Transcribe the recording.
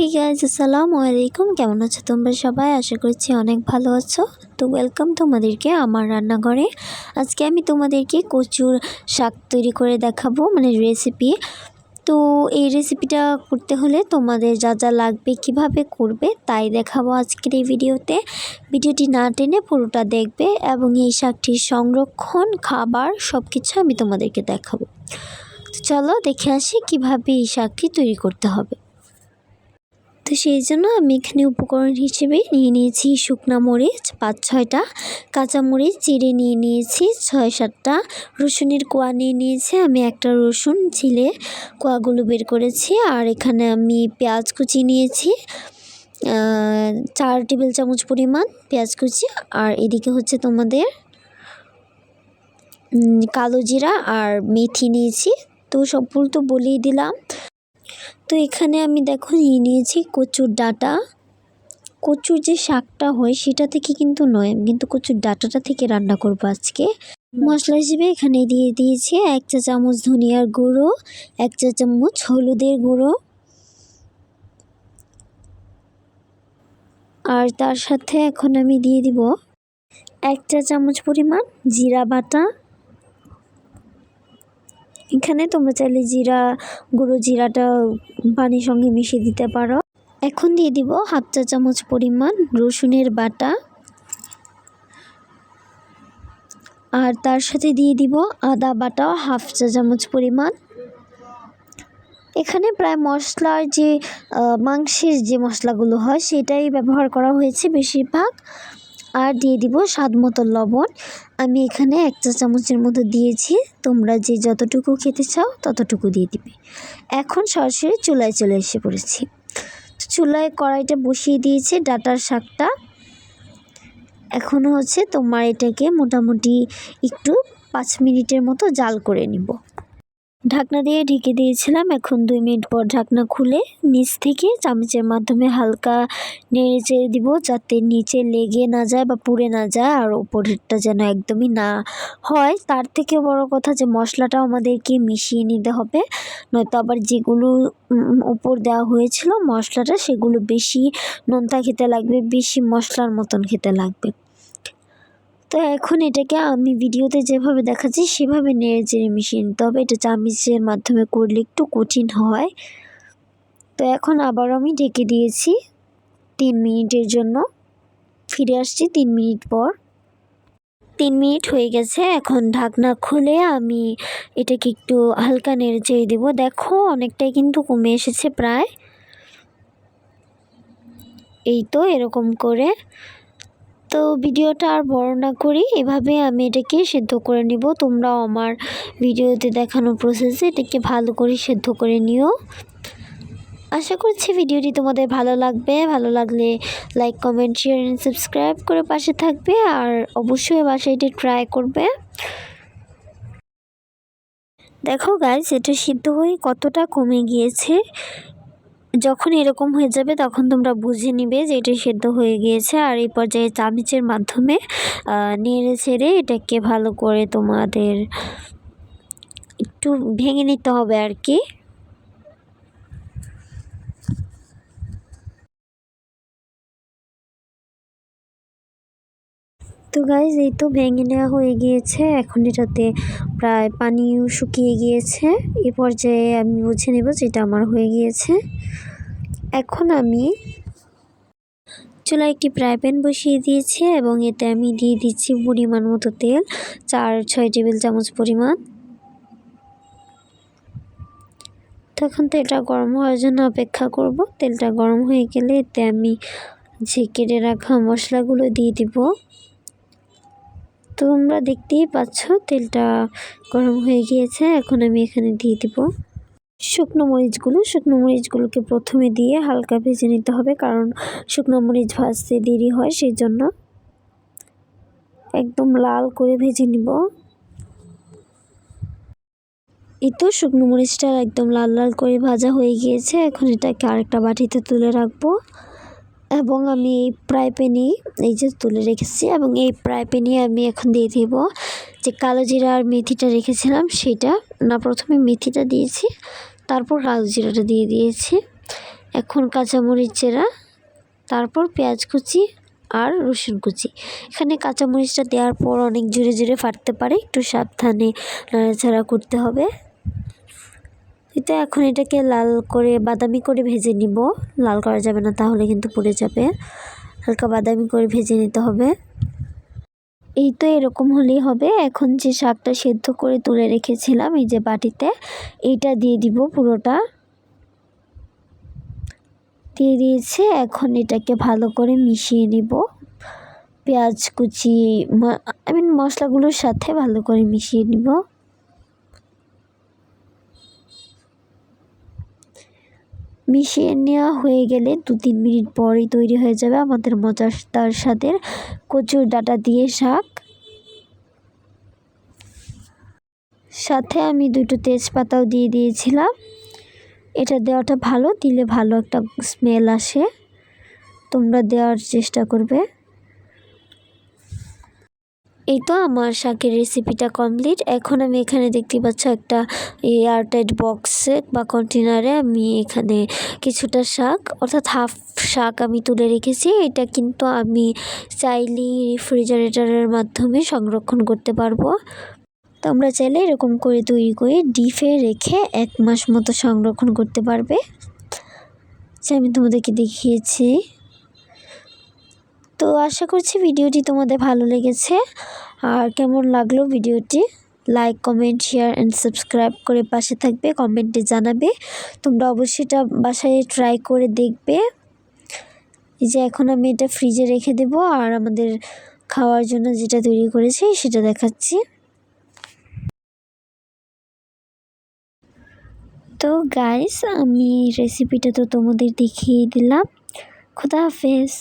Hey guys আসসালামু আলাইকুম কেমন আছো তোমরা সবাই? আশা করছি অনেক ভালো আছো। তো ওয়েলকাম তোমাদেরকে আমার রান্নাঘরে। আজকে আমি তোমাদেরকে কচুর শাক তৈরি করে দেখাবো মানে রেসিপি তো এই রেসিপিটা করতে হলে তোমাদের যা যা লাগবে, কীভাবে করবে, তাই দেখাবো আজকের এই ভিডিওতে। ভিডিওটি না টেনে পুরোটা দেখবে এবং এই শাকটির সংরক্ষণ, খাবার সব কিছু আমি তোমাদেরকে দেখাবো। তো চলো দেখে আসি কীভাবে এই শাকটি তৈরি করতে হবে। তো সেই জন্য আমি এখানে উপকরণ হিসেবে নিয়ে নিয়েছি শুকনা মরিচ, পাঁচ ছয়টা কাঁচা মরিচ চিড়ে নিয়ে নিয়েছি, ছয় সাতটা রসুনের কোয়া নিয়ে নিয়েছি, আমি একটা রসুন ছিলে কোয়াগুলো বের করেছি আর এখানে আমি পেঁয়াজ কুচি নিয়েছি চার টেবিল চামচ পরিমাণ পেঁয়াজ কুচি আর এদিকে হচ্ছে তোমাদের কালো জিরা আর মেথি নিয়েছি, তো সবগুলো তো বলেই দিলাম। তো এখানে আমি দেখো নিয়ে নিয়েছি কচুর ডাটা। কচুর যে শাকটা হয় সেটা থেকে কিন্তু নয়, আমি কিন্তু কচুর ডাটাটা থেকে রান্না করব আজকে। মশলা হিসেবে এখানে দিয়ে দিয়েছি এক চা চামচ ধনিয়ার গুঁড়ো, এক চা চামচ হলুদের গুঁড়ো। আর তার সাথে এখন আমি দিয়ে দিব এক চা চামচ পরিমাণ জিরা বাটা। এখানে তোমরা চাইলে জিরা গুঁড়ো জিরাটা পানির সঙ্গে মিশিয়ে দিতে পারো। এখন দিয়ে দিব হাফ চা চামচ পরিমাণ রসুনের বাটা। আর তার সাথে দিয়ে দিব আদা বাটা হাফ চা চামচ পরিমাণ। এখানে প্রায় মশলার যে মাংসের যে মশলাগুলো হয়, সেটাই ব্যবহার করা হয়েছে বেশিরভাগ। আর দিয়ে দিব স্বাদ মতো লবণ। আমি এখানে এক চা চামচের মতো দিয়েছি। তোমরা যে যতটুকু খেতে চাও ততটুকু দিয়ে দিবে। এখন সরাসরি চুলায় চলে এসে পড়েছি। চুলায় কড়াইটা বসিয়ে দিয়েছি ডাটার শাকটা। এখন হচ্ছে তোমার এটাকে মোটামুটি একটু পাঁচ মিনিটের মতো জাল করে নিব। ঢাকনা দিয়ে ঢেকে দিয়েছিলাম। এখন দুই মিনিট পর ঢাকনা খুলে নিচ থেকে চামচের মাধ্যমে হালকা নেড়ে চেড়ে দিব যাতে নিচে লেগে না যায় বা পুড়ে না যায় আর ওপরেরটা যেন একদমই না হয়। তার থেকে বড় কথা যে মশলাটাও আমাদেরকে মিশিয়ে নিতে হবে। নয়তো আবার যেগুলো উপর দেওয়া হয়েছিল মশলাটা সেগুলো বেশি নোনতা খেতে লাগবে, বেশি মশলার মতন খেতে লাগবে। তো এখন এটাকে আমি ভিডিওতে যেভাবে দেখাচ্ছি, সেভাবে নেড়ে চেড়ে মিশিয়ে নিতে হবে। এটা চামিচের মাধ্যমে করলে একটু কঠিন হয়। তো এখন আবার আমি ঢেকে দিয়েছি তিন মিনিটের জন্য। ফিরে আসছি তিন মিনিট পর। তিন মিনিট হয়ে গেছে, এখন ঢাকনা খুলে আমি এটাকে একটু হালকা নেড়ে চেড়ে দেবো। দেখো, অনেকটাই কিন্তু কমে এসেছে প্রায়। এই তো, এরকম করে তো ভিডিওটা আর বড় না করি এভাবে আমি এটাকে সেদ্ধ করে নিব। তোমরাও আমার ভিডিওতে দেখানো প্রসেসে এটাকে ভালো করে সেদ্ধ করে নিও। আশা করছি ভিডিওটি তোমাদের ভালো লাগবে। ভালো লাগলে like comment share and subscribe করে পাশে থাকবে আর অবশ্যই বাসায় এটি ট্রাই করবে। দেখো গাইজ এটা সিদ্ধ হয়ে কতটা কমে গিয়েছে? যখন এরকম হয়ে যাবে, তখন তোমরা বুঝে নিবে যে এটা সেদ্ধ হয়ে গিয়েছে। আর এই পর্যায়ে চামিচের মাধ্যমে নেড়ে ছেড়ে এটাকে ভালো করে তোমাদের একটু ভেঙে নিতে হবে আর কি। তো গাইজ এই তো ভেঙে নেওয়া হয়ে গিয়েছে। এখন এটাতে প্রায় পানিও শুকিয়ে গিয়েছে। এ পর্যায়ে আমি বুঝে নেব যেটা আমার হয়ে গিয়েছে। এখন আমি চুলায় একটি ফ্রাই প্যান বসিয়ে দিয়েছি এবং এতে আমি দিয়ে দিচ্ছি পরিমাণ মতো তেল, চার, ছয় টেবিল চামচ পরিমাণ। তখন তেলটা গরম হওয়ার জন্য অপেক্ষা করব। তেলটা গরম হয়ে গেলে এতে আমি যে কেটে রাখা মশলাগুলো দিয়ে দিব। তোমরা দেখতেই পাচ্ছ, তেলটা গরম হয়ে গিয়েছে। এখন আমি এখানে দিয়ে দিব শুকনো মরিচগুলো। শুকনো মরিচগুলোকে প্রথমে দিয়ে হালকা ভেজে নিতে হবে, কারণ শুকনো মরিচ ভাজতে দেরি হয় সেই জন্য একদম লাল করে ভেজে নিব। এই তো শুকনো মরিচটা একদম লাল লাল করে ভাজা হয়ে গিয়েছে। এখন এটাকে আরেকটা বাটিতে তুলে রাখব। এবং আমি এই ফ্রাই প্যানে এই যে তুলে রেখেছি এবং এই ফ্রাই প্যানে আমি এখন দিয়ে দেব যে কালো জিরা আর মেথিটা রেখেছিলাম সেটা। না, প্রথমে মেথিটা দিয়েছি, তারপর কালো জিরাটা দিয়ে দিয়েছি, এখন কাঁচামরিচ চেরা, তারপর পেঁয়াজ কুচি আর রসুন কুচি। এখানে কাঁচামরিচটা দেওয়ার পর অনেক জোরে জোরে ফাটতে পারে, একটু সাবধানে নাড়াচাড়া করতে হবে। তো এখন এটাকে লাল করে বাদামি করে ভেজে নিব। লাল করা যাবে না, তাহলে কিন্তু পুড়ে যাবে। হালকা বাদামি করে ভেজে নিতে হবে। এই তো এরকম হলেই হবে। এখন যে শাকটা সেদ্ধ করে তুলে রেখেছিলাম, এই যে বাটিতে, এইটা দিয়ে দিব পুরোটা। দিয়ে দিয়েছে, এখন এটাকে ভালো করে মিশিয়ে নিব। পেঁয়াজ কুচি আই মিন মশলাগুলোর সাথে ভালো করে মিশিয়ে নিব। মিশিয়ে নেওয়া হয়ে গেলে দু তিন মিনিট পরেই তৈরি হয়ে যাবে আমাদের মজাদার স্বাদের কচুর ডাটা দিয়ে শাক। সাথে আমি দুটো তেজপাতাও দিয়ে দিয়েছিলাম। এটা দেওয়াটা ভালো, দিলে ভালো একটা স্মেল আসে। তোমরা দেওয়ার চেষ্টা করবে। এই তো আমার শাকের রেসিপিটা কমপ্লিট এখন আমি এখানে দেখতে পাচ্ছ একটা এয়ারটাইট বক্সে বা কন্টেনারে আমি এখানে কিছুটা শাক, অর্থাৎ হাফ শাক আমি তুলে রেখেছি। এটা কিন্তু আমি চাইলেই রেফ্রিজারেটরের মাধ্যমে সংরক্ষণ করতে পারব। তোমরা চাইলে এরকম করে তৈরি করে ডিপে রেখে এক মাস মতো সংরক্ষণ করতে পারবে। যে আমি তোমাদেরকে দেখিয়েছি। তো আশা করছি ভিডিওটি তোমাদের ভালো লেগেছে। আর কেমন লাগল ভিডিওটি? Like comment share and subscribe করে পাশে থাকবে কমেন্টে জানাবে। তোমরা অবশ্যই এটা বাসায় ট্রাই করে দেখবে। এই যে এখন আমি এটা ফ্রিজে রেখে দেব আর আমাদের খাওয়ার জন্য যেটা তৈরি করেছি সেটা দেখাচ্ছি। তো গাইস আমি রেসিপিটা তো তোমাদের দেখিয়ে দিলাম। খুদা হাফেজ।